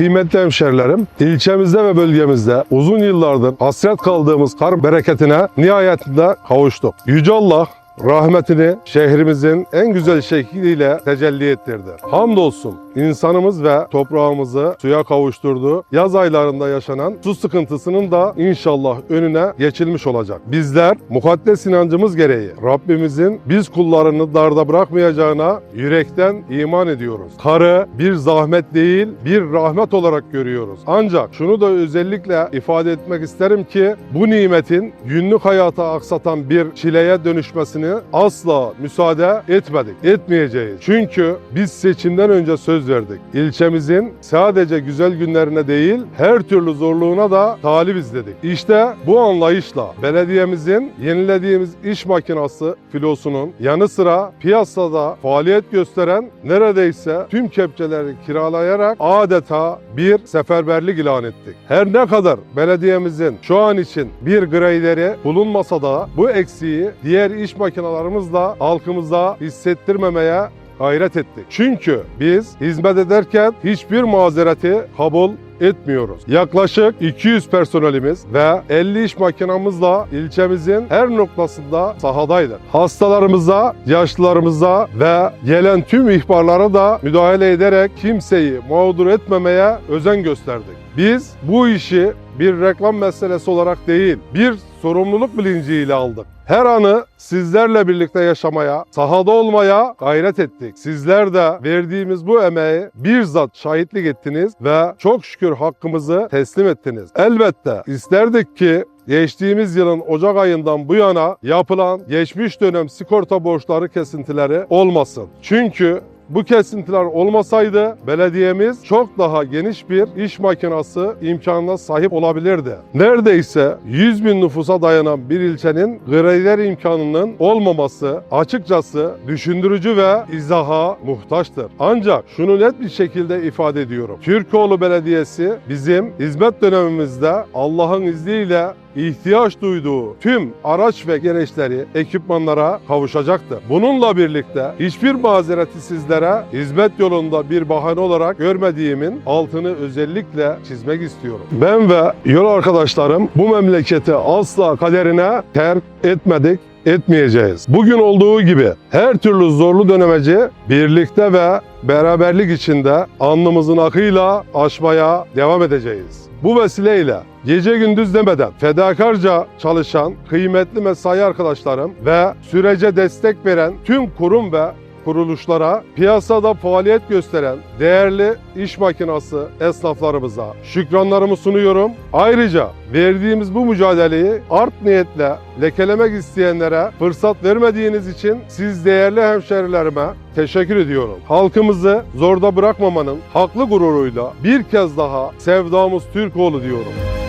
Kıymetli hemşerilerim, ilçemizde ve bölgemizde uzun yıllardır hasret kaldığımız kar bereketine nihayetinde kavuştuk. Yüce Allah rahmetini şehrimizin en güzel şekliyle tecelli ettirdi. Hamdolsun insanımız ve toprağımızı suya kavuşturdu. Yaz aylarında yaşanan su sıkıntısının da inşallah önüne geçilmiş olacak. Bizler mukaddes inancımız gereği Rabbimizin biz kullarını darda bırakmayacağına yürekten iman ediyoruz. Karı bir zahmet değil bir rahmet olarak görüyoruz. Ancak şunu da özellikle ifade etmek isterim ki bu nimetin günlük hayata aksatan bir çileye dönüşmesini asla müsaade etmedik, etmeyeceğiz. Çünkü biz seçimden önce söz verdik. İlçemizin sadece güzel günlerine değil her türlü zorluğuna da talibiz dedik. İşte bu anlayışla belediyemizin yenilediğimiz iş makinası filosunun yanı sıra piyasada faaliyet gösteren neredeyse tüm kepçeleri kiralayarak adeta bir seferberlik ilan ettik. Her ne kadar belediyemizin şu an için bir greyderi bulunmasa da bu eksiği diğer iş makinalarımızla halkımıza hissettirmemeye gayret ettik. Çünkü biz hizmet ederken hiçbir mazereti kabul etmiyoruz. Yaklaşık 200 personelimiz ve 50 iş makinamızla ilçemizin her noktasında sahadaydı. Hastalarımıza, yaşlılarımıza ve gelen tüm ihbarlara da müdahale ederek kimseyi mağdur etmemeye özen gösterdik. Biz bu işi bir reklam meselesi olarak değil, bir sorumluluk bilinciyle aldık. Her anı sizlerle birlikte yaşamaya, sahada olmaya gayret ettik. Sizler de verdiğimiz bu emeği bir zat şahitlik ettiniz ve çok şükür hakkımızı teslim ettiniz. Elbette isterdik ki geçtiğimiz yılın Ocak ayından bu yana yapılan geçmiş dönem sigorta borçları kesintileri olmasın. Çünkü bu kesintiler olmasaydı belediyemiz çok daha geniş bir iş makinası imkanına sahip olabilirdi. Neredeyse 100 bin nüfusa dayanan bir ilçenin grader imkanının olmaması açıkçası düşündürücü ve izaha muhtaçtır. Ancak şunu net bir şekilde ifade ediyorum. Türkoğlu Belediyesi bizim hizmet dönemimizde Allah'ın izniyle ihtiyaç duyduğu tüm araç ve gereçleri, ekipmanlara kavuşacaktır. Bununla birlikte hiçbir mazereti sizlere hizmet yolunda bir bahane olarak görmediğimin altını özellikle çizmek istiyorum. Ben ve yol arkadaşlarım bu memleketi asla kaderine terk etmedik etmeyeceğiz. Bugün olduğu gibi her türlü zorlu dönemeci birlikte ve beraberlik içinde alnımızın akıyla aşmaya devam edeceğiz. Bu vesileyle gece gündüz demeden fedakarca çalışan kıymetli mesai arkadaşlarım ve sürece destek veren tüm kurum ve kuruluşlara, piyasada faaliyet gösteren değerli iş makinası esnaflarımıza şükranlarımı sunuyorum. Ayrıca verdiğimiz bu mücadeleyi art niyetle lekelemek isteyenlere fırsat vermediğiniz için siz değerli hemşerilerime teşekkür ediyorum. Halkımızı zorda bırakmamanın haklı gururuyla bir kez daha sevdamız Türkoğlu diyorum.